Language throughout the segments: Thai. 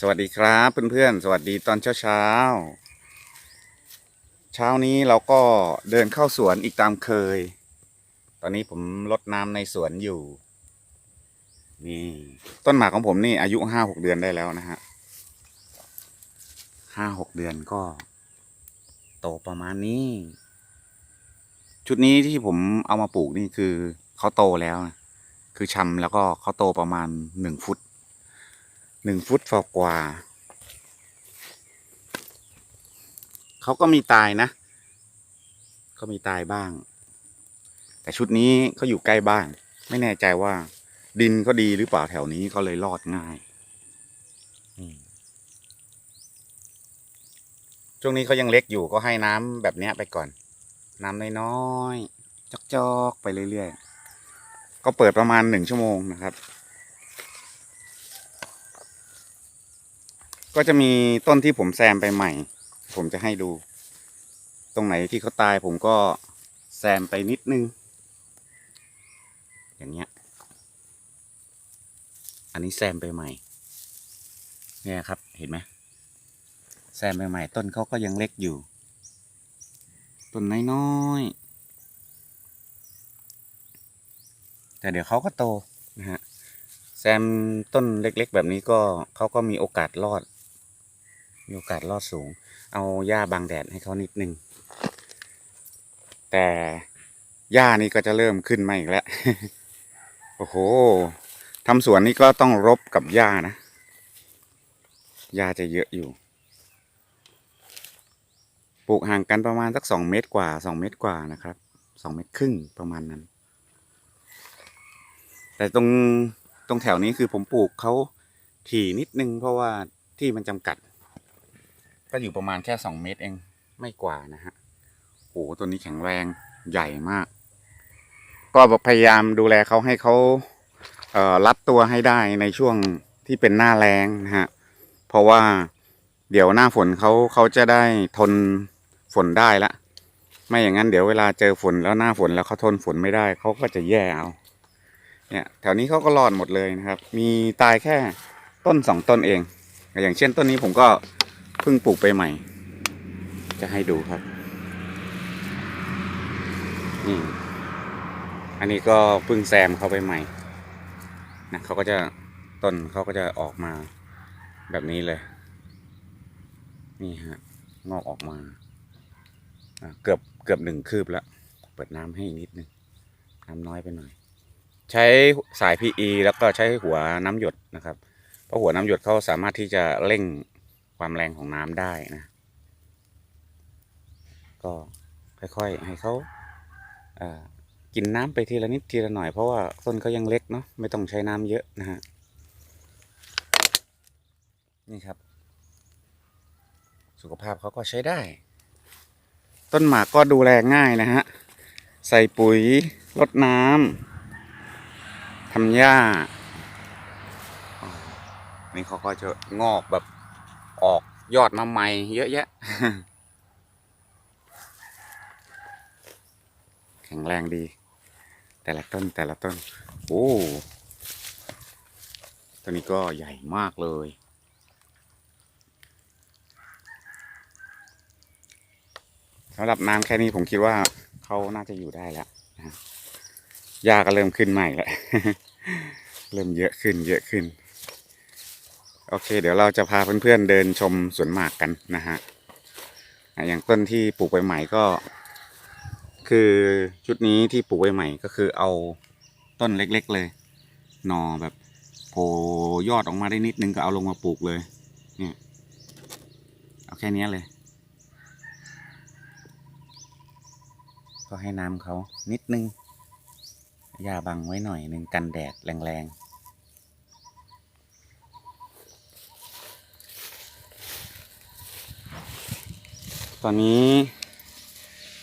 สวัสดีครับเพื่อนๆ สวัสดีตอนเช้าเช้า เช้านี้เราก็เดินเข้าสวนอีกตามเคย ตอนนี้ผมรดน้ำในสวนอยู่ นี่ต้นหมากของผมนี่อายุห้าหกเดือนได้แล้วนะฮะห้าหกเดือนก็ โตประมาณนี้ ชุดนี้ที่ผมเอามาปลูกนี่คือเขาโตแล้วนะคือชำแล้วก็เขาโตประมาณหนึ่งฟุต หนึ่งฟุตฝ่ากว่า เขาก็มีตายนะ ก็มีตายบ้าง แต่ชุดนี้เขาอยู่ใกล้บ้าน ไม่แน่ใจว่า ดินก็ดีหรือเปล่าแถวนี้เขาเลยรอดง่ายอืมช่วงนี้เขายังเล็กอยู่ก็ให้น้ำแบบเนี้ยไปก่อน น้ำน้อยๆจอกๆ ไปเรื่อยๆ ก็เปิดประมาณหนึ่งชั่วโมงนะครับ ก็จะมีต้นที่ผมแซมไปใหม่ ผมจะให้ดู ตรงไหนที่เขาตายผมก็แซมไปนิดนึง อย่างเงี้ย อันนี้แซมไปใหม่ เนี่ยครับเห็นไหมแซมไปใหม่ต้นเขาก็ยังเล็กอยู่ ต้นน้อยๆ แต่เดี๋ยวเขาก็โตนะฮะ แซมต้นเล็กๆ แบบนี้ก็เขาก็มีโอกาสรอด มีโอกาสรอดสูง เอาหญ้าบังแดดให้เขานิดนึง แต่หญ้านี่ก็จะเริ่มขึ้นมาอีกแล้ว โอ้โหทำสวนนี่ก็ต้องรบกับหญ้านะหญ้าจะเยอะอยู่ ปลูกห่างกันประมาณสักสองเมตรกว่าสองเมตรกว่านะครับสองเมตรครึ่งประมาณนั้น แต่ตรงตรงแถวนี้คือผมปลูกเขาถี่นิดนึงเพราะว่าที่มันจำกัด ก็อยู่ประมาณแค่สองเมตรเองไม่กว่านะฮะโอ้โหตัวนี้แข็งแรงใหญ่มาก ก็พยายามดูแลเขาให้เขาเอ่อรัดตัวให้ได้ในช่วงที่เป็นหน้าแรงนะฮะเพราะว่าเดี๋ยวหน้าฝนเขาเขาจะได้ทนฝนได้ละไม่อย่างนั้นเดี๋ยวเวลาเจอฝนแล้วหน้าฝนแล้วเขาทนฝนไม่ได้เขาก็จะแย่เอาเนี่ยแถวนี้เขาก็รอดหมดเลยนะครับ มีตายแค่ต้นสองต้นเอง อย่างเช่นต้นนี้ผมก็ เพิ่งปลูกไปใหม่ จะให้ดูครับ นี่ อันนี้ก็เพิ่งแซมเขาไปใหม่ นะเขาก็จะต้นเขาก็จะออกมาแบบนี้เลย นี่ฮะ งอกออกมาเกือบเกือบหนึ่งคืบแล้ว เปิดน้ำให้นิดนึง น้ำน้อยไปหน่อย ใช้สาย PE แล้วก็ใช้หัวน้ำหยดนะครับ เพราะหัวน้ำหยดเขาสามารถที่จะเร่ง ความแรงของน้ำได้นะ ก็ค่อยๆให้เขาอ่ากินน้ำไปทีละนิดทีละหน่อยเพราะว่าต้นเขายังเล็กเนาะไม่ต้องใช้น้ำเยอะนะฮะนี่ครับ สุขภาพเขาก็ใช้ได้ ต้นหมากก็ดูแลง่ายนะฮะ ใส่ปุ๋ยรดน้ำทำหญ้านี่เขาก็จะงอกแบบ ออกยอดมาใหม่เยอะแยะ แข็งแรงดี แต่ละต้นแต่ละต้น โอ้ตัวนี้ก็ใหญ่มากเลย สำหรับน้ำแค่นี้ผมคิดว่าเขาน่าจะอยู่ได้แล้วนะฮะหญ้าก็เริ่มขึ้นใหม่แล้ว เริ่มเยอะขึ้นเยอะขึ้น โอเค เดี๋ยวเราจะพาเพื่อนๆเดินชมสวนหมากกันนะฮะอย่างต้นที่ปลูกไปใหม่ก็ คือชุดนี้ที่ปลูกไว้ใหม่ก็คือเอาต้นเล็ก ๆเลยหน่อแบบโผล่ยอดออกมาได้นิดนึงก็เอาลงมาปลูกเลยเนี่ยเอาแค่นี้เลย ก็ให้น้ำเขานิดนึงหญ้าบังไว้หน่อยหนึ่งกันแดดแรงๆ ตอนนี้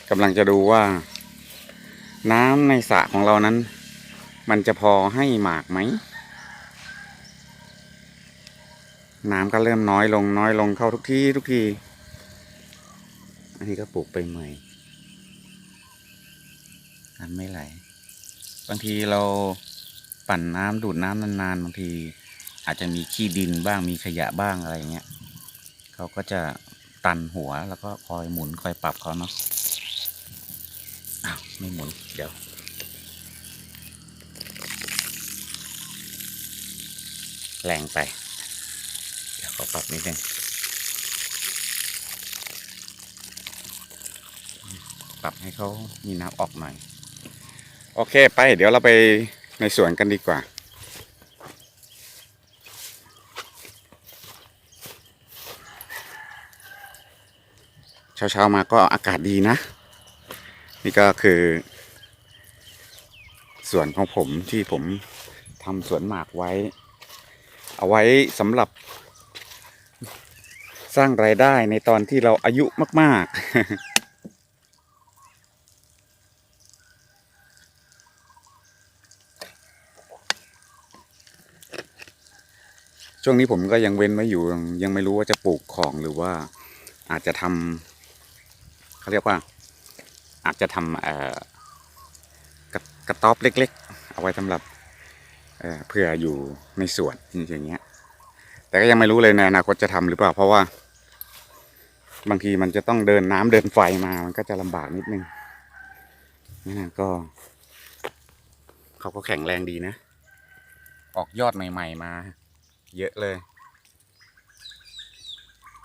กำลังจะดูว่า น้ำในสระของเรานั้น มันจะพอให้หมากไหม น้ำก็เริ่มน้อยลงน้อยลงเข้าทุกที่ทุกทีอันนี้ก็ปลูกไปใหม่น้ำไม่ไหล บางทีเราปั่นน้ำดูดน้ำนานๆบางที อาจจะมีขี้ดินบ้างมีขยะบ้างอะไรเงี้ยเขาก็จะ ตันหัวแล้วก็คอยหมุนคอยปรับเขาเนาะอ้าวไม่หมุนเดี๋ยวแรงไป เดี๋ยวขอปรับนิดนึงปรับให้เขามีน้ำออกหน่อย โอเคไป เดี๋ยวเราไปในสวนกันดีกว่า เช้าๆมาก็อากาศดีนะ นี่ก็คือสวนของผมที่ผมทำสวนหมากไว้ เอาไว้สำหรับ สร้างรายได้ในตอนที่เราอายุมาก ๆช่วงนี้ผมก็ยังเว้นไว้อยู่ยังไม่รู้ว่าจะปลูกของหรือว่าอาจจะทำ เขาเรียกว่า อาจจะทำเอกระกระต๊อบเล็ก ๆ เอาไว้สำหรับเอเพื่ออยู่ในสวนอย่างเงี้ย แต่ก็ยังไม่รู้เลยในอนาคตจะทำหรือเปล่า เพราะว่า บางทีมันจะต้องเดินน้ำเดินไฟมา มันก็จะลำบากนิดนึงนี่นะก็ เขาก็แข็งแรงดีนะ ออกยอดใหม่ ๆ มา เยอะเลย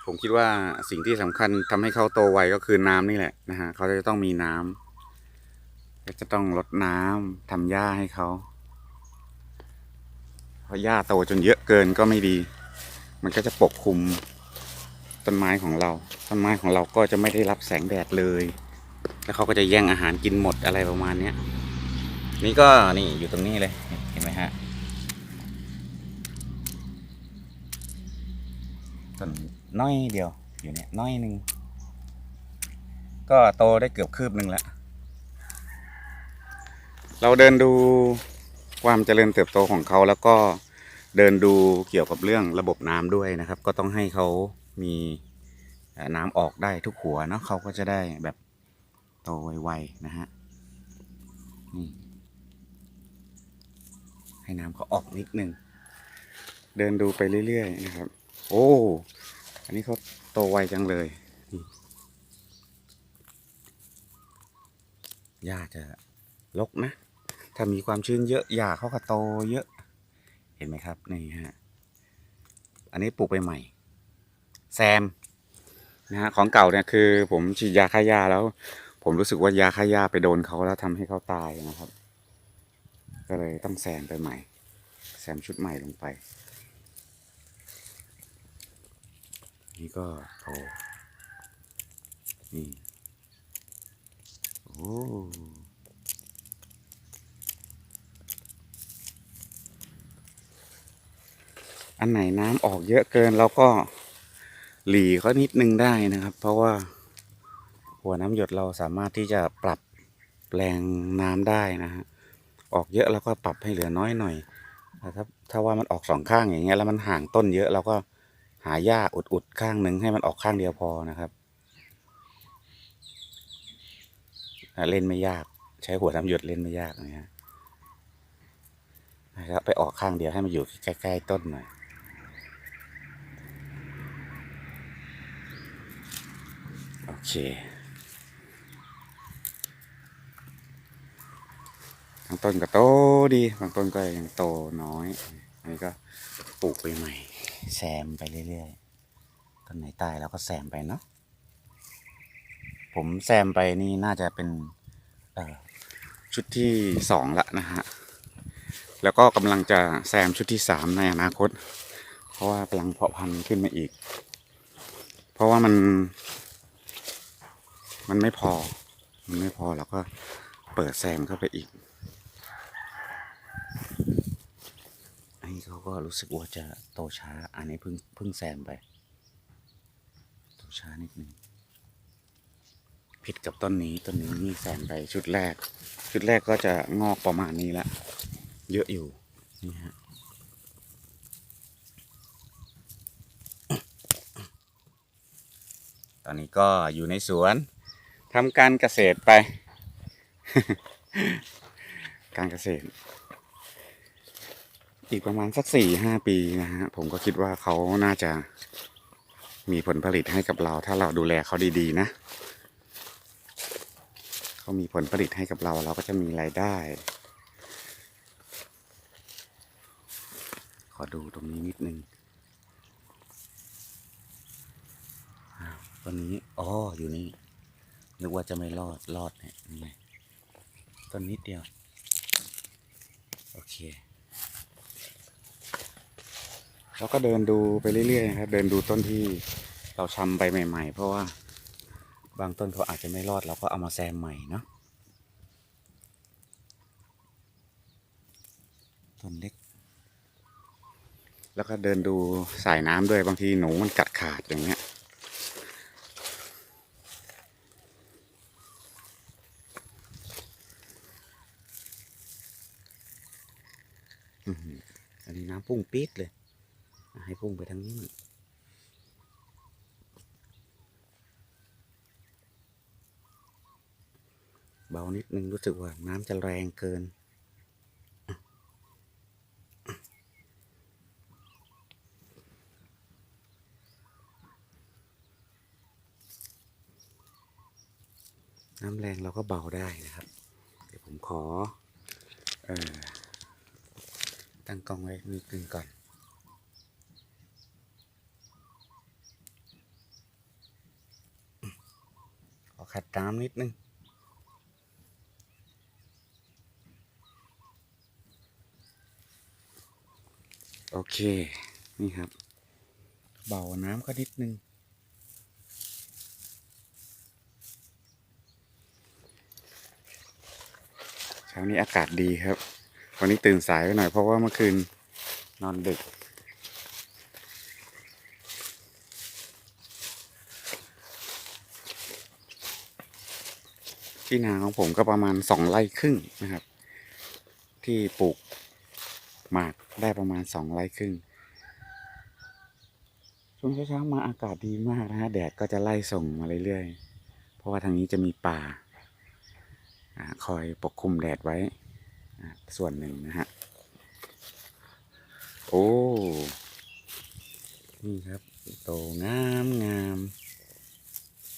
ผมคิดว่าสิ่งที่สำคัญทำให้เขาโตไวก็คือน้ำนี่แหละนะฮะเขาจะต้องมีน้ำก็จะต้องลดน้ำทำหญ้าให้เขาเพราะหญ้าโตจนเยอะเกินก็ไม่ดี มันก็จะปกคลุมต้นไม้ของเรา ต้นไม้ของเราก็จะไม่ได้รับแสงแดดเลย แล้วเขาก็จะแย่งอาหารกินหมดอะไรประมาณเนี้ยนี่ก็นี่อยู่ตรงนี้เลยเห็นไหมฮะต้น น้อยเดียว อยู่เนี่ยน้อยหนึ่งก็โตได้เกือบคืบหนึ่งแล้ว เราเดินดูความเจริญเติบโตของเขาแล้วก็เดินดูเกี่ยวกับเรื่องระบบน้ำด้วยนะครับ ก็ต้องให้เขามีน้ำออกได้ทุกหัวเนาะเขาก็จะได้แบบโตไวๆนะฮะให้น้ำเขาออกนิดนึง เดินดูไปเรื่อยๆนะครับ โอ้ อันนี้เขาโตไวจังเลยนี่หญ้าจะรกนะ ถ้ามีความชื้นเยอะหญ้าเขาก็โตเยอะ เห็นไหมครับ นี่ฮะ อันนี้ปลูกไปใหม่ แซมนะฮะของเก่าเนี่ยคือ ผมฉีดยาฆ่าหญ้าแล้ว ผมรู้สึกว่ายาฆ่าหญ้าไปโดนเขาแล้วทำให้เขาตายนะครับ ก็เลยต้องแซมไปใหม่ แซมชุดใหม่ลงไป นี่ก็โตนี่โอ้อันไหนน้ำออกเยอะเกินเราก็หลีเขานิดนึงได้นะครับ เพราะว่าหัวน้ำหยดเราสามารถที่จะปรับแรงน้ำได้นะฮะออกเยอะเราก็ปรับให้เหลือน้อยหน่อยถ้าถ้าว่ามันออกสองข้างอย่างเงี้ยแล้วมันห่างต้นเยอะเราก็ หาหญ้าอุดๆข้างหนึ่งให้มันออกข้างเดียวพอนะครับ เล่นไม่ยาก ใช้หัวน้ำหยดเล่นไม่ยากนะฮะนะครับไปออกข้างเดียวให้มันอยู่ใกล้ๆต้นหน่อยโอเคบางต้นก็โตดีบางต้นก็ยังโตน้อยอันนี้ก็ปลูกไปใหม่ แซมไปเรื่อยๆต้นไหนตายเราก็แซมไปเนาะผมแซมไปนี่น่าจะเป็นชุดที่สองละนะฮะ แล้วก็กำลังจะแซมชุดที่สามในอนาคต เพราะว่ากำลังเพาะพันธุ์ขึ้นมาอีก เพราะว่ามัน มันไม่พอ มันไม่พอเราก็เปิดแซมเข้าไปอีก อันนี้เขาก็รู้สึกว่าจะโตช้า อันนี้เพิ่งเพิ่งแซมไป โตช้านิดนึงผิดกับต้นนี้ต้นนี้นี่แซมไปชุดแรก ชุดแรกก็จะงอกประมาณนี้ละเยอะอยู่นี่ฮะตอนนี้ก็อยู่ในสวนทำการเกษตรไป การเกษตร อีกประมาณสักสี่ห้าปีนะฮะผมก็คิดว่าเขาน่าจะมีผลผลิตให้กับเรา ถ้าเราดูแลเขาดีๆนะเขามีผลผลิตให้กับเราเราก็จะมีรายได้ ขอดูตรงนี้นิดนึงอ้าวต้นนี้อ๋ออยู่นี่นึกว่าจะไม่รอดรอดเนี่ยต้นนิดเดียว โอเค แล้วก็เดินดูไปเรื่อยๆครับ เดินดูต้นที่เราชำไปใหม่ ๆ เพราะว่าบางต้นเขาอาจจะไม่รอดเราก็เอามาแซมใหม่เนาะต้นเล็ก แล้วก็เดินดูสายน้ำด้วยบางทีหนูมันกัดขาดอย่างเงี้ยอันนี้น้ำพุ่งปี๊ดเลย ให้พุ่งไปทางนี้มั่งเบานิดนึงรู้สึกว่าน้ำจะแรงเกิน น้ำแรงเราก็เบาได้นะครับ เดี๋ยวผมขอออตั้งกล้องไว้นิดนึงก่อน ขัดน้ำนิดนึง โอเค นี่ครับ เบาน้ำก็นิดนึง เช้านี้อากาศดีครับ วันนี้ตื่นสายไปหน่อยเพราะว่าเมื่อคืนนอนดึก ที่นาของผมก็ประมาณสองไร่ครึ่งนะครับ ที่ปลูกหมากได้ประมาณสองไร่ครึ่งช่วงเช้าๆมาอากาศดีมากนะฮะแดดก็จะไล่ส่งมาเรื่อยๆ เพราะว่าทางนี้จะมีป่าอคอยปกคลุมแดดไว้ส่วนหนึ่งนะฮะ โอ้ นี่ครับ โตงามงาม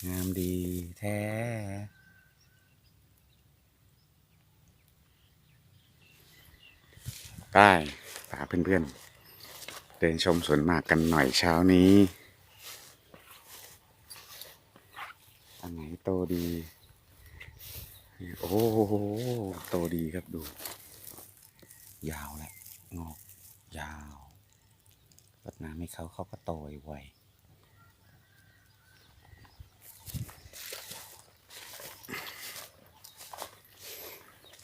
งามดีแท้ ได้พาเพื่อนๆ เดินชมสวนหมากกันหน่อยเช้านี้ อันไหนโตดี โอ้โห โตดีครับดู ยาวแหล้วงอก ยาวรดน้ำให้เขาเขาก็โตไว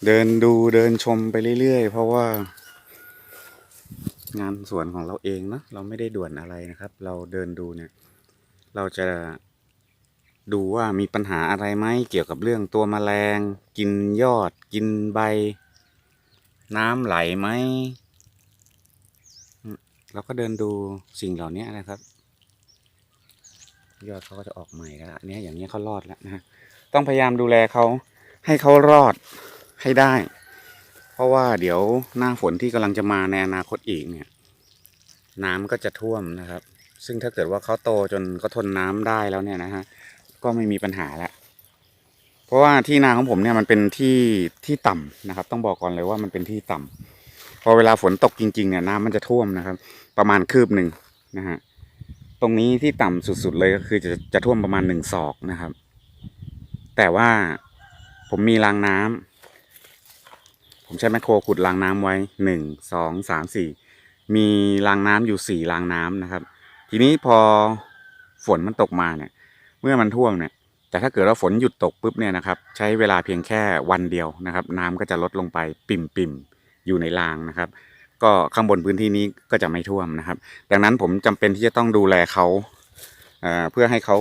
เดินดูเดินชมไปเรื่อยๆ เพราะว่า งานสวนของเราเองเนอะเราไม่ได้ด่วนอะไรนะครับ เราเดินดูเนี่ย เราจะดูว่ามีปัญหาอะไรไหมเกี่ยวกับเรื่องตัวแมลง กินยอด กินใบ น้ำไหลไหมเราก็เดินดูสิ่งเหล่านี้นะครับ ยอดเขาก็จะออกใหม่แล้วเนี้ยอย่างนี้เขารอดแล้วนะฮะต้องพยายามดูแลเขาให้เขารอดให้ได้ เพราะว่าเดี๋ยวหน้าฝนที่กำลังจะมาในอนาคตอีกเนี่ย น้ำก็จะท่วมนะครับ ซึ่งถ้าเกิดว่าเขาโตจนเขาทนน้ำได้แล้วเนี่ยนะฮะก็ไม่มีปัญหาล้วเพราะว่าที่นาของผมเนี่ยมันเป็นที่ที่ต่ำนะครับ ต้องบอกก่อนเลยว่ามันเป็นที่ต่ำพอเวลาฝนตกจริงๆเนี่ยน้ำมันจะท่วมนะครับ ประมาณคืบหนึ่งนะฮะตรงนี้ที่ต่ำสุดๆเลยก็คือจะจะท่วมประมาณหนึ่งศอกนะครับ แต่ว่าผมมีรางน้ำ ผมใช้แมคโครขุดรางน้ำไว้หนึ่งสองสามสี่มีรางน้ำอยู่สี่รางน้ำนะครับ ทีนี้พอฝนมันตกมาเนี่ย เมื่อมันท่วมเนี่ย แต่ถ้าเกิดว่าฝนหยุดตกปุ๊บเนี่ยนะครับ ใช้เวลาเพียงแค่วันเดียวนะครับ น้ำก็จะลดลงไปปิ่มปิ่มอยู่ในรางนะครับ ก็ข้างบนพื้นที่นี้ก็จะไม่ท่วมนะครับ ดังนั้นผมจำเป็นที่จะต้องดูแลเขาเเพื่อให้เขา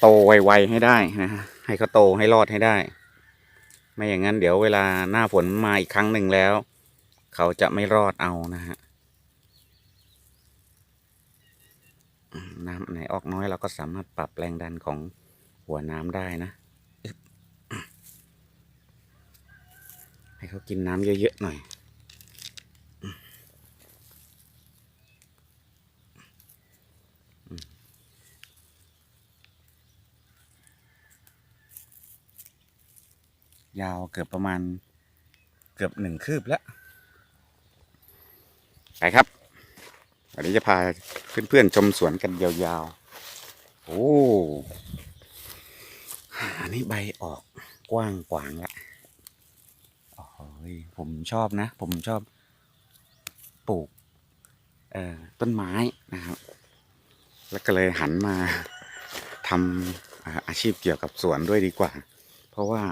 โตไวๆให้ได้นะฮะให้เขาโตให้รอดให้ได้ ไม่อย่างนั้นเดี๋ยวเวลาหน้าฝนมาอีกครั้งหนึ่งแล้ว เขาจะไม่รอดเอานะฮะน้ำไหนออกน้อยเราก็สามารถปรับแรงดันของหัวน้ำได้นะให้เขากินน้ำเยอะ ๆ หน่อย ยาวเกือบประมาณเกือบหนึ่งคืบแล้ว ไปครับวันนี้จะพาเพื่อนๆชมสวนกันยาวๆ โอ้ อันนี้ใบออกกว้างกวางละโอ้โหยผมชอบนะ ผมชอบปลูกเอ่อต้นไม้นะครับ แล้วก็เลยหันมาทำอ่าอาชีพเกี่ยวกับสวนด้วยดีกว่า เพราะว่า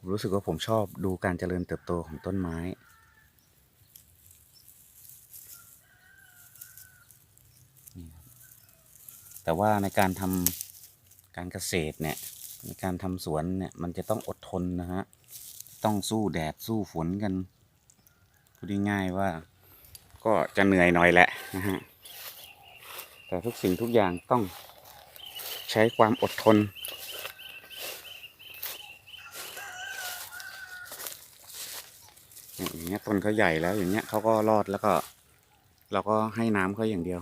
ผมรู้สึกว่าผมชอบดูการเจริญเติบโตของต้นไม้ แต่ว่าในการทำการเกษตรเนี่ย ในการทำสวนเนี่ย มันจะต้องอดทนนะฮะ ต้องสู้แดดสู้ฝนกันพูดง่ายๆว่า ก็จะเหนื่อยหน่อยแหละนะฮะ แต่ทุกสิ่งทุกอย่างต้องใช้ความอดทน อย่างเงี้ยต้นเขาใหญ่แล้วอย่างเงี้ยเขาก็รอดแล้วก็ เราก็ให้น้ำเขาอย่างเดียว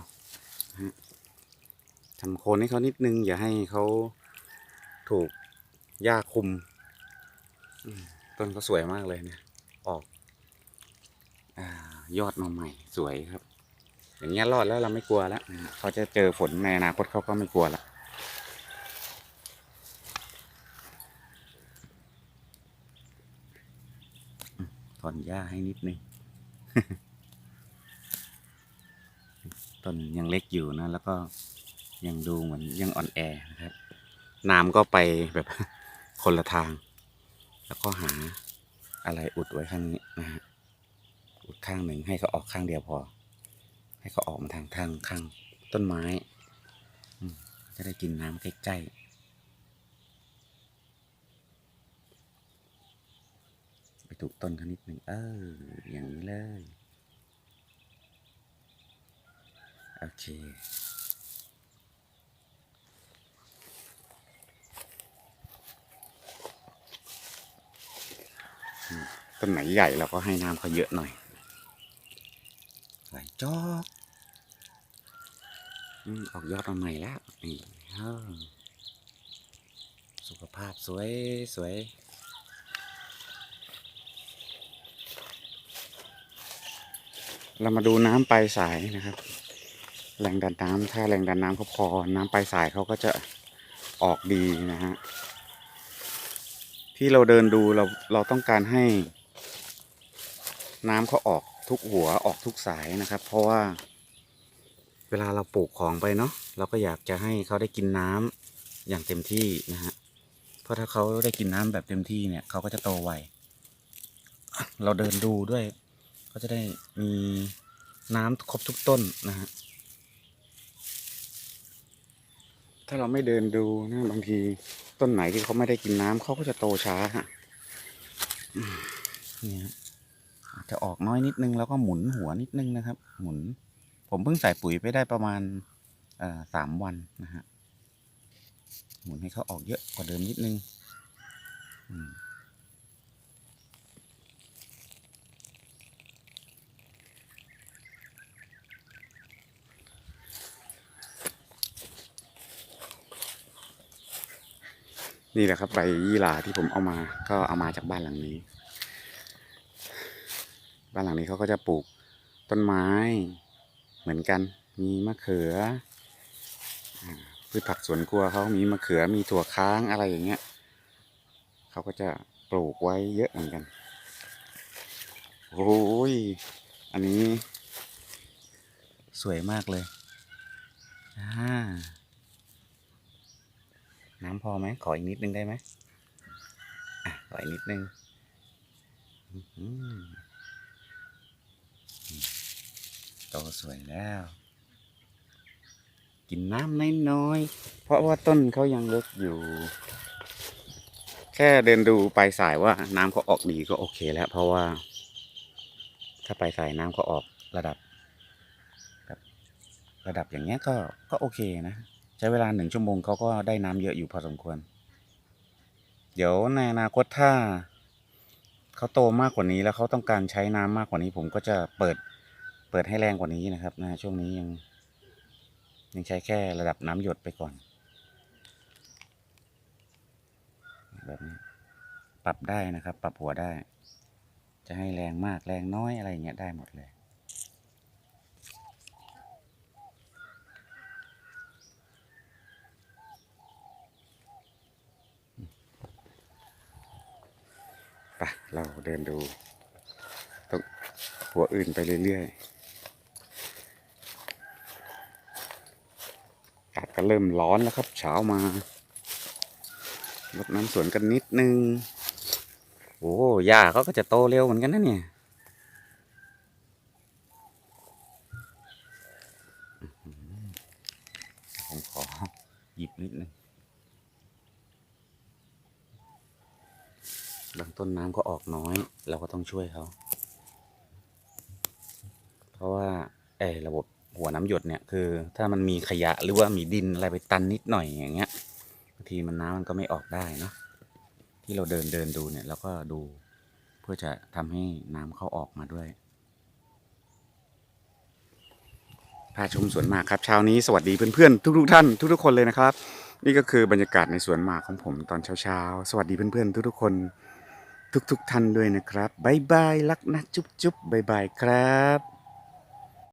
ทำโคนให้เขานิดนึง อย่าให้เขาถูกหญ้าคุมต้นเขาสวยมากเลยเนี่ยออกอยอดมาใหม่สวยครับ อย่างเงี้ยรอดแล้วเราไม่กลัวแล้วนะเขาจะเจอฝนในอนาคตเขาก็ไม่กลัวละ อืมถอนหญ้าให้นิดนึง ต้นยังเล็กอยู่นะ แล้วก็ยังดูเหมือนยังอ่อนแอนะครับ น้ำก็ไปแบบคนละทาง แล้วก็หาอะไรอุดไว้ข้างนี้นะฮะ อุดข้างหนึ่งให้เขาออกข้างเดียวพอ ให้เขาออกมาทางทางข้างต้นไม้จะได้กินน้ำใกล้ๆไป ถูกต้นเขานิดหนึ่งเออ อย่างนี้เลย โอเคต้นไหนใหญ่เราก็ให้น้ำเขาเยอะหน่อยไหลจอกออกยอดมาใหม่แล้วนี่สุขภาพสวยสวย เรามาดูน้ำปลายสายนะครับ แรงดันน้ำถ้าแรงดันน้ำเขาพอ น้ำปลายสายเขาก็จะออกดีนะฮะที่เราเดินดูเราเราต้องการให้ น้ำเขาออกทุกหัวออกทุกสายนะครับ เพราะว่า เวลาเราปลูกของไปเนาะเราก็อยากจะให้เขาได้กินน้ำอย่างเต็มที่นะฮะเพราะถ้าเขาได้กินน้ำแบบเต็มที่เนี่ยเขาก็จะโตไวเราเดินดูด้วย ก็จะได้มีน้ำครบทุกต้นนะฮะถ้าเราไม่เดินดูนะบางทีต้นไหนที่เขาไม่ได้กินน้ำเขาก็จะโตช้าฮะนี่ยอาจจะออกน้อยนิดนึงแล้วก็หมุนหัวนิดนึงนะครับ หมุน ผมเพิ่งใส่ปุ๋ยไปได้ประมาณสามวันนะฮะหมุนให้เขาออกเยอะกว่าเดิมนิดนึง อืม นี่แหละครับใบยี่หร่าที่ผมเอามา ก็เอามาจากบ้านหลังนี้ บ้านหลังนี้เขาก็จะปลูกต้นไม้เหมือนกัน มีมะเขือพืชผักสวนครัวเขามีมะเขือมีถั่วค้างอะไรอย่างเงี้ยเขาก็จะปลูกไว้เยอะเหมือนกันโอ้ยอันนี้ สวยมากเลยอ่า น้ำพอไหมขออีกนิดนึงได้ไหมอะขออีกนิดนึงโตสวยแล้ว กินน้ำน้อยๆเพราะว่าต้นเขายังเล็กอยู่ แค่เดินดูปลายสายว่าน้ำเขาออกดีก็โอเคแล้ว เพราะว่า ถ้าปลายสายน้ำเขาออกระดับ ระดับอย่างเงี้ยก็ก็โอเคนะ ใช้เวลาหนึ่งชั่วโมงเขาก็ได้น้ำเยอะอยู่พอสมควร เดี๋ยวในอนาคตถ้าเขาโตมากกว่านี้แล้วเขาต้องการใช้น้ำมากกว่านี้ ผมก็จะเปิดเปิดให้แรงกว่านี้นะครับนะช่วงนี้ยังยังใช้แค่ระดับน้ำหยดไปก่อน แบบนี้ปรับได้นะครับ ปรับหัวได้ จะให้แรงมากแรงน้อยอะไรเงี้ยได้หมดเลย ไปเราเดินดูตรงหัวอื่นไปเรื่อยๆอากาศก็เริ่มร้อนแล้วครับ เช้ามารดน้ำสวนกันนิดนึง โอ้หญ้าเขาก็จะโตเร็วเหมือนกันนะเนี่ยอื้อหือผมขอหยิบนิดนึง บางต้นน้ำก็ออกน้อย เราก็ต้องช่วยเขา เพราะว่าไอ้ระบบหัวน้ำหยดเนี่ยคือ ถ้ามันมีขยะหรือว่ามีดินอะไรไปตันนิดหน่อยอย่างเงี้ยบางทีมันน้ำมันก็ไม่ออกได้เนาะที่เราเดินเดินดูเนี่ยเราก็ดูเพื่อจะทำให้น้ำเข้าออกมาด้วยพาชมสวนหมากครับเช้านี้สวัสดีเพื่อนๆทุกๆท่านทุกๆคนเลยนะครับ นี่ก็คือบรรยากาศในสวนหมากของผมตอนเช้าๆสวัสดีเพื่อนๆทุกๆคน ทุกๆท่านด้วยนะครับบายบาย รักนะจุ๊บจุ๊บบายบายครับ